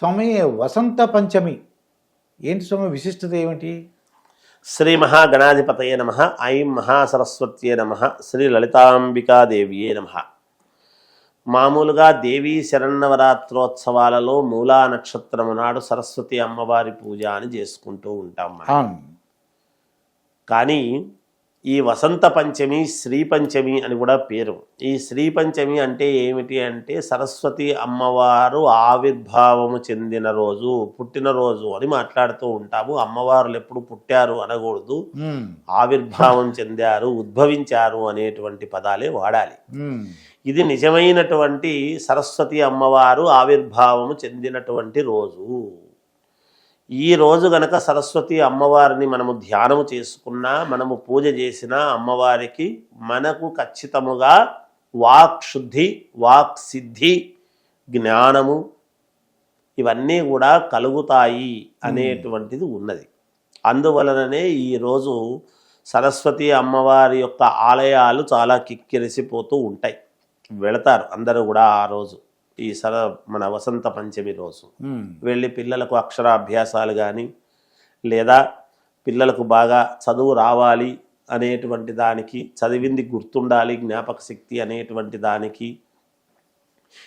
స్వామి వసంత పంచమి. ఏంటి స్వామి విశిష్టత ఏమిటి? శ్రీ మహాగణాధిపతయే నమ ఐం మహాసరస్వత్యే నమ శ్రీ లలితాంబికాదేవియే నమ. మామూలుగా దేవీ శరన్నవరాత్రోత్సవాలలో మూలా నక్షత్రము నాడు సరస్వతి అమ్మవారి పూజ అని చేసుకుంటూ ఉంటాం మనం. కానీ ఈ వసంత పంచమి శ్రీ పంచమి అని కూడా పేరు. ఈ శ్రీ పంచమి అంటే ఏమిటి అంటే సరస్వతి అమ్మవారు ఆవిర్భావము చెందిన రోజు పుట్టినరోజు అని మాట్లాడుతూ ఉంటాము. అమ్మవారులు ఎప్పుడు పుట్టారు అనకూడదు. ఆవిర్భావం చెందారు ఉద్భవించారు అనేటువంటి పదాలే వాడాలి. ఇది నిజమైనటువంటి సరస్వతి అమ్మవారు ఆవిర్భావము చెందినటువంటి రోజు. ఈ రోజు గనక సరస్వతి అమ్మవారిని మనము ధ్యానము చేసుకున్నా మనము పూజ చేసినా అమ్మవారికి మనకు ఖచ్చితముగా వాక్ శుద్ధి వాక్ సిద్ధి జ్ఞానము ఇవన్నీ కూడా కలుగుతాయి అనేటువంటిది ఉన్నది. అందువలననే ఈరోజు సరస్వతి అమ్మవారి యొక్క ఆలయాలు చాలా కిక్కిరిసిపోతూ ఉంటాయి. వెళతారు అందరూ కూడా ఆ రోజు. ఈ సర మన వసంత పంచమి రోజు. వెళ్ళి పిల్లలకు అక్షరాభ్యాసాలు కానీ లేదా పిల్లలకు బాగా చదువు రావాలి అనేటువంటి దానికి చదివింది గుర్తుండాలి జ్ఞాపక శక్తి అనేటువంటి దానికి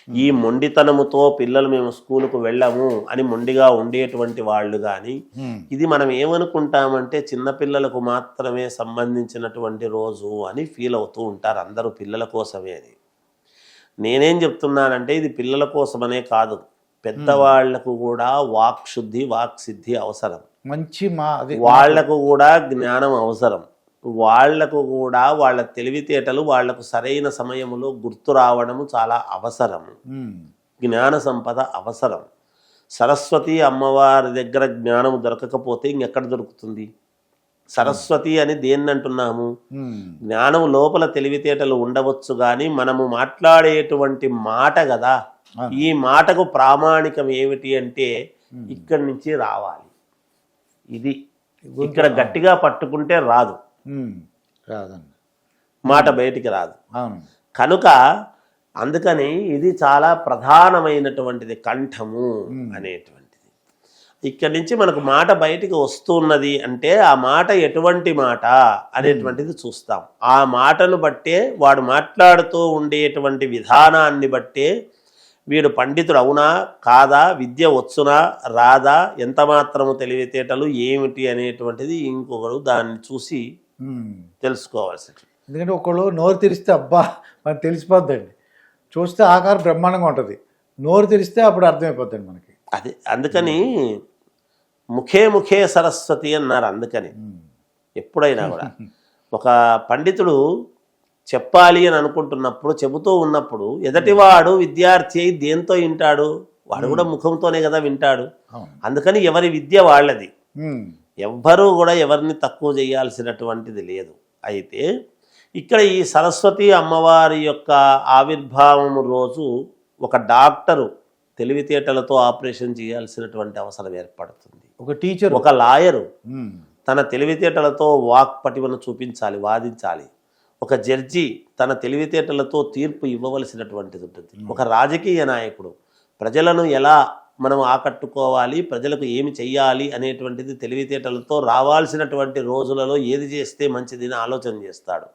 ఈ మొండితనముతో పిల్లలు మేము స్కూలుకు వెళ్ళము అని మొండిగా ఉండేటువంటి వాళ్ళు కానీ ఇది మనం ఏమనుకుంటామంటే చిన్నపిల్లలకు మాత్రమే సంబంధించినటువంటి రోజు అని ఫీల్ అవుతూ ఉంటారు అందరూ పిల్లల కోసమే అది నేనేం చెప్తున్నానంటే ఇది పిల్లల కోసమనే కాదు. పెద్దవాళ్ళకు కూడా వాక్ శుద్ధి వాక్ సిద్ధి అవసరం. మంచి మా వాళ్ళకు కూడా జ్ఞానం అవసరం. వాళ్ళకు కూడా వాళ్ళ తెలివితేటలు వాళ్ళకు సరైన సమయంలో గుర్తు రావడము చాలా అవసరం. జ్ఞాన సంపద అవసరం. సరస్వతి అమ్మవారి దగ్గర జ్ఞానం దొరకకపోతే ఇంకెక్కడ దొరుకుతుంది? సరస్వతి అని దేన్ని అంటున్నాము? జ్ఞానం లోపల తెలివితేటలు ఉండవచ్చు కానీ మనము మాట్లాడేటువంటి మాట కదా. ఈ మాటకు ప్రామాణికం ఏమిటి అంటే ఇక్కడి నుంచి రావాలి. ఇది ఇక్కడ గట్టిగా పట్టుకుంటే రాదు. రాదండి. మాట బయటికి రాదు. కనుక అందుకని ఇది చాలా ప్రధానమైనటువంటిది కంఠము అనేటువంటిది. ఇక్కడి నుంచి మనకు మాట బయటికి వస్తున్నది అంటే ఆ మాట ఎటువంటి మాట అనేటువంటిది చూస్తాం. ఆ మాటను బట్టే వాడు మాట్లాడుతూ ఉండేటువంటి విధానాన్ని బట్టే వీడు పండితుడు అవునా కాదా విద్య వచ్చునా రాదా ఎంత మాత్రము తెలివితేటలు ఏమిటి అనేటువంటిది ఇంకొకరు దాన్ని చూసి. తెలుసుకోవాల్సి ఎందుకంటే ఒకళ్ళు నోరు తెరిస్తే అబ్బా మనకు తెలిసిపోద్దండి. చూస్తే ఆకారం బ్రహ్మాండంగా ఉంటుంది. నోరు తెరిస్తే అప్పుడు అర్థమైపోద్దండి మనకి. అదే అందుకని ముఖే ముఖే సరస్వతి అన్నారు అందుకని. ఉమ్, ఎప్పుడైనా కూడా. ఒక పండితుడు చెప్పాలి అని అనుకుంటున్నప్పుడు చెబుతూ ఉన్నప్పుడు ఎదటివాడు విద్యార్థి అయి దేంతో వింటాడు? వాడు కూడా ముఖంతోనే కదా వింటాడు. అందుకని ఎవరి విద్య వాళ్ళది. ఎవ్వరూ కూడా ఎవరిని తక్కువ చేయాల్సినటువంటిది లేదు. అయితే ఇక్కడ ఈ సరస్వతి అమ్మవారి యొక్క ఆవిర్భావం రోజు ఒక డాక్టరు తెలివితేటలతో ఆపరేషన్ చేయాల్సినటువంటి అవసరం ఏర్పడుతుంది. ఒక టీచర్ ఒక లాయరు ఉమ్, తన తెలివితేటలతో వాక్ పటిమను చూపించాలి వాదించాలి. ఒక జడ్జి తన తెలివితేటలతో తీర్పు ఇవ్వవలసినటువంటిది ఉంటుంది. ఒక రాజకీయ నాయకుడు ప్రజలను ఎలా మనం ఆకట్టుకోవాలి ప్రజలకు ఏమి చెయ్యాలి అనేటువంటిది తెలివితేటలతో రావాల్సినటువంటి రోజులలో ఏది చేస్తే మంచిది అని ఆలోచన చేస్తాడు.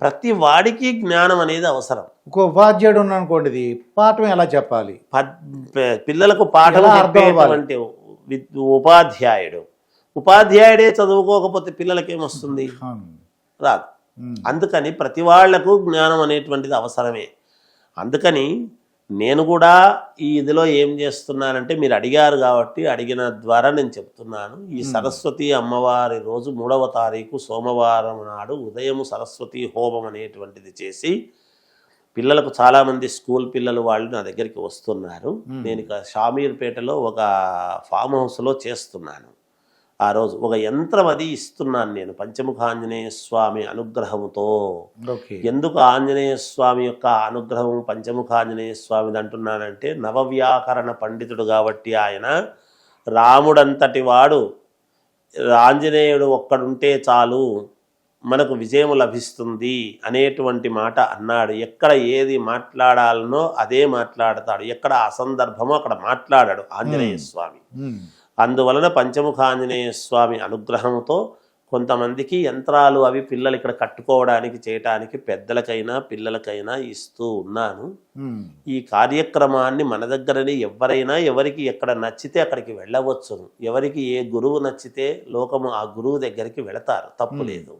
ప్రతి వాడికి జ్ఞానం అనేది అవసరం. ఒక ఉపాధ్యాయుడు ఇది పాఠం ఎలా చెప్పాలి? పిల్లలకు పాఠం? చెప్పేటువంటి ఉపాధ్యాయుడు. ఉపాధ్యాయుడే చదువుకోకపోతే పిల్లలకి ఏమొస్తుంది. రాదు. ఉమ్, అందుకని ప్రతి వాళ్ళకు జ్ఞానం అనేటువంటిది అవసరమే. అందుకని నేను కూడా ఈ ఇదిలో ఏం చేస్తున్నానంటే మీరు అడిగారు కాబట్టి అడిగిన ద్వారా నేను చెప్తున్నాను. ఈ సరస్వతి అమ్మవారి రోజు మూడవ తారీఖు సోమవారం నాడు ఉదయం సరస్వతి హోమం అనేటువంటిది చేసి పిల్లలకు చాలామంది స్కూల్ పిల్లలు వాళ్ళు నా దగ్గరికి వస్తున్నారు. నేను ఇక షామీర్పేటలో ఒక ఫామ్ హౌస్లో చేస్తున్నాను. ఆ రోజు ఒక యంత్రం అది ఇస్తున్నాను నేను. పంచముఖ ఆంజనేయ స్వామి అనుగ్రహముతో. ఎందుకు ఆంజనేయ స్వామి యొక్క అనుగ్రహం పంచముఖ ఆంజనేయ స్వామిది అంటున్నానంటే నవవ్యాకరణ పండితుడు కాబట్టి ఆయన రాముడంతటి వాడు ఆంజనేయుడు ఒక్కడుంటే చాలు మనకు విజయం లభిస్తుంది అనేటువంటి మాట అన్నాడు. ఎక్కడ ఏది మాట్లాడాలనో అదే మాట్లాడతాడు. ఎక్కడ అసందర్భమో అక్కడ మాట్లాడాడు ఆంజనేయ స్వామి. అందువలన పంచముఖ ఆంజనేయ స్వామి అనుగ్రహంతో కొంతమందికి యంత్రాలు అవి పిల్లలు ఇక్కడ కట్టుకోవడానికి చేయటానికి పెద్దలకైనా పిల్లలకైనా ఇస్తూ ఉన్నాను. ఈ కార్యక్రమాన్ని మన దగ్గరనే ఎవరైనా ఎవరికి ఎక్కడ నచ్చితే అక్కడికి వెళ్ళవచ్చును ఎవరికి ఏ గురువు నచ్చితే లోకము ఆ గురువు దగ్గరికి వెళతారు. తప్పు లేదు.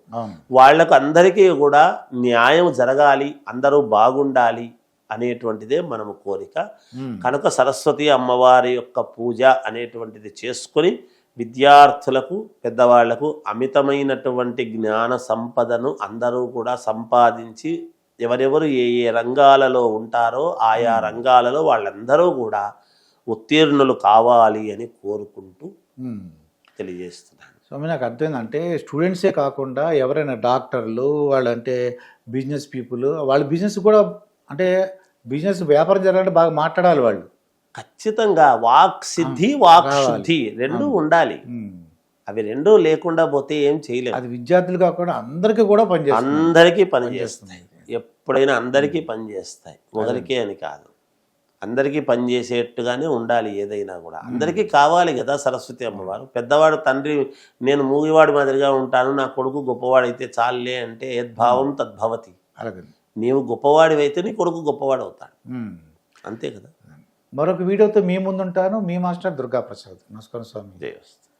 వాళ్ళకు అందరికీ కూడా న్యాయం జరగాలి అందరూ బాగుండాలి అనేటువంటిదే మనము కోరిక. కనుక సరస్వతి అమ్మవారి యొక్క పూజ అనేటువంటిది చేసుకొని విద్యార్థులకు పెద్దవాళ్ళకు అమితమైనటువంటి జ్ఞాన సంపదను అందరూ కూడా సంపాదించి ఎవరెవరు ఏ ఏ రంగాలలో ఉంటారో ఆయా రంగాలలో వాళ్ళందరూ కూడా ఉత్తీర్ణులు కావాలి అని కోరుకుంటూ. తెలియజేస్తున్నాను స్వామి నాకు అర్థమైందంటే స్టూడెంట్సే కాకుండా ఎవరైనా డాక్టర్లు వాళ్ళంటే బిజినెస్ పీపుల్ వాళ్ళ బిజినెస్ కూడా అంటే బిజినెస్ వ్యాపారం జరగాలంటే బాగా మాట్లాడాలి వాళ్ళు. ఖచ్చితంగా వాక్ సిద్ధి వాక్ శుద్ధి రెండు ఉండాలి. అవి రెండు లేకుండా పోతే ఏం చేయలేము అది విద్యార్థులు కాకుండా అందరికీ కూడా పనిచేస్తుంది అందరికీ పనిచేస్తాయి ఎప్పుడైనా అందరికీ పనిచేస్తాయి ఒకరికే అని కాదు. అందరికీ పనిచేసేట్టుగానే ఉండాలి ఏదైనా కూడా. అందరికీ కావాలి కదా సరస్వతి అమ్మవారు. పెద్దవాడు తండ్రి నేను మూగివాడి మాదిరిగా ఉంటాను నా కొడుకు గొప్పవాడైతే చాలులే అంటే యద్భావం తద్భవతి. అలాగే నీవు గొప్పవాడివైతే నీ కొడుకు గొప్పవాడు అవుతాడు. అంతే కదా? మరొక వీడియోతో మీ ముందుంటాను. మీ మాస్టర్ దుర్గా ప్రసాద్ నమస్కారం స్వామి. జయ వస్తు.